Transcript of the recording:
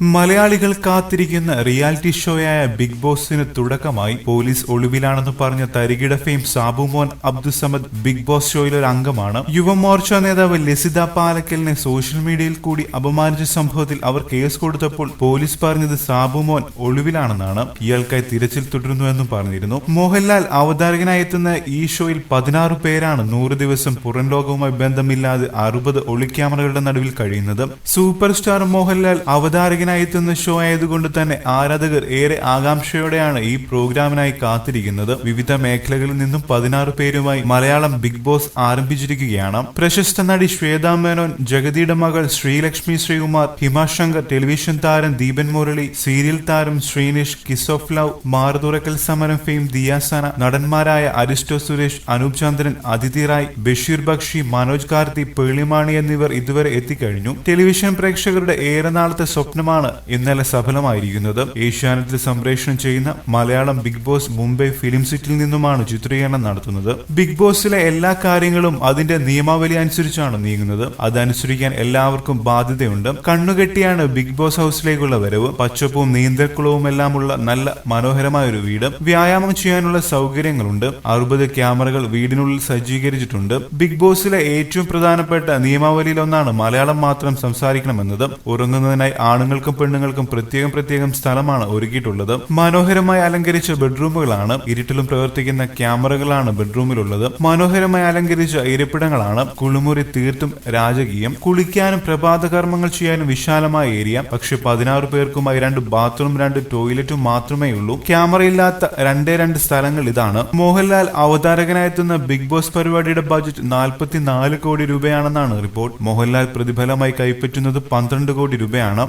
മലയാളികൾ കാത്തിരിക്കുന്ന reality ഷോയായ big ബോസിന് തുടക്കമായി പോലീസ് ഒളിവിലാണെന്ന് പറഞ്ഞ Tharikida fame Sabumon Abdusamad big boss ഷോയിൽ ഒരു അംഗമാണ്. യുവമോർച്ച നേതാവ് ലസിത പാലക്കലിനെ സോഷ്യൽ മീഡിയയിൽ കൂടി അപമാനിച്ച സംഭവത്തിൽ അവർ കേസ് കൊടുത്തപ്പോൾ പോലീസ് പറഞ്ഞത് സാബുമോൻ ഒളിവിലാണെന്നാണ്. ഇയാൾക്കായി തിരച്ചിൽ തുടരുന്നുവെന്നും പറഞ്ഞിരുന്നു. മോഹൻലാൽ അവതാരകനായി എത്തുന്ന ഈ ഷോയിൽ പതിനാറ് പേരാണ് നൂറ് ദിവസം പുറം ലോകവുമായി ബന്ധമില്ലാതെ അറുപത് ഒളിക്യാമറകളുടെ നടുവിൽ കഴിയുന്നത്. സൂപ്പർ സ്റ്റാർ മോഹൻലാൽ അവതാരകനായി എത്തുന്ന ഷോ ആയതുകൊണ്ട് തന്നെ ആരാധകർ ഏറെ ആകാംക്ഷയോടെയാണ് ഈ പ്രോഗ്രാമിനായി കാത്തിരിക്കുന്നത്. വിവിധ മേഖലകളിൽ നിന്നും പതിനാറ് പേരുമായി മലയാളം ബിഗ് ബോസ് ആരംഭിച്ചിരിക്കുകയാണ്. പ്രശസ്ത നടി ശ്വേതാ മേനോൻ ജഗതിയുടെ മകൾ ശ്രീലക്ഷ്മി ശ്രീകുമാർ ഹിമാശങ്കർ ടെലിവിഷൻ താരം ദീപൻ മുരളി സീരിയൽ താരം ശ്രീനിഷ് കിസ് ഓഫ് ലവ് മാറുതുറക്കൽ സമരം ഫെയിം ദിയാസന നടന്മാരായ അരിസ്റ്റോ സുരേഷ് അനൂപ് ചന്ദ്രൻ അതിഥി റായ് ബഷീർ ബക്ഷി മനോജ് കാർത്തി പേളിമാണി എന്നിവർ ഇതുവരെ എത്തിക്കഴിഞ്ഞു. ടെലിവിഷൻ പ്രേക്ഷകരുടെ ഏറെ നാളത്തെ സ്വപ്നമാണ് ഇന്നലെ സഫലമായിരിക്കുന്നത് ഏഷ്യാനെറ്റിൽ സംപ്രേഷണം ചെയ്യുന്ന Malayalam big boss Mumbai film സിറ്റിയിൽ നിന്നുമാണ് ചിത്രീകരണം നടത്തുന്നത്. ബിഗ് ബോസിലെ എല്ലാ കാര്യങ്ങളും അതിന്റെ നിയമാവലി അനുസരിച്ചാണ് നീങ്ങുന്നത്. അതനുസരിക്കാൻ എല്ലാവർക്കും ബാധ്യതയുണ്ട്. കണ്ണുകെട്ടിയാണ് ബിഗ് ബോസ് ഹൗസിലേക്കുള്ള വരവ്. പച്ചപ്പും നീന്തൽക്കുളവും എല്ലാമുള്ള നല്ല മനോഹരമായ ഒരു വീട്. വ്യായാമം ചെയ്യാനുള്ള സൗകര്യങ്ങളുണ്ട്. അറുപത് ക്യാമറകൾ വീടിനുള്ളിൽ സജ്ജീകരിച്ചിട്ടുണ്ട്. ബിഗ് ബോസിലെ ഏറ്റവും പ്രധാനപ്പെട്ട നിയമാവലിയിൽ ഒന്നാണ് മലയാളം മാത്രം സംസാരിക്കണമെന്നത്. ഉറങ്ങുന്നതിനായി ആണുങ്ങൾക്കും പെണ്ണുങ്ങൾക്കും പ്രത്യേകം പ്രത്യേകം സ്ഥലമാണ് ഒരുക്കിയിട്ടുള്ളത്. മനോഹരമായി അലങ്കരിച്ച ബെഡ്റൂമുകളാണ് ഇരുട്ടിലും പ്രവർത്തിക്കുന്ന ക്യാമറകളാണ് ബെഡ്റൂമിലുള്ളത്. മനോഹരമായി അലങ്കരിച്ച ഇരിപ്പിടങ്ങളാണ് കുളിമുറി തീർത്തും രാജകീയം. കുളിക്കാനും പ്രഭാത കർമ്മങ്ങൾ ചെയ്യാനും വിശാലമായ ഏരിയ. പക്ഷെ പതിനാറ് പേർക്കുമായി രണ്ട് ബാത്റൂം രണ്ട് ടോയ്ലറ്റും മാത്രമേ ഉള്ളൂ. ക്യാമറ ഇല്ലാത്ത രണ്ടേ രണ്ട് സ്ഥലങ്ങൾ ഇതാണ്. മോഹൻലാൽ അവതാരകനായെത്തുന്ന ബിഗ് ബോസ് പരിപാടിയുടെ ബജറ്റ് നാൽപ്പത്തിനാല് കോടി രൂപയാണെന്നാണ് റിപ്പോർട്ട്. മോഹൻലാൽ പ്രതിഫലമായി കൈപ്പറ്റുന്നത് പന്ത്രണ്ട് കോടി രൂപയാണ്.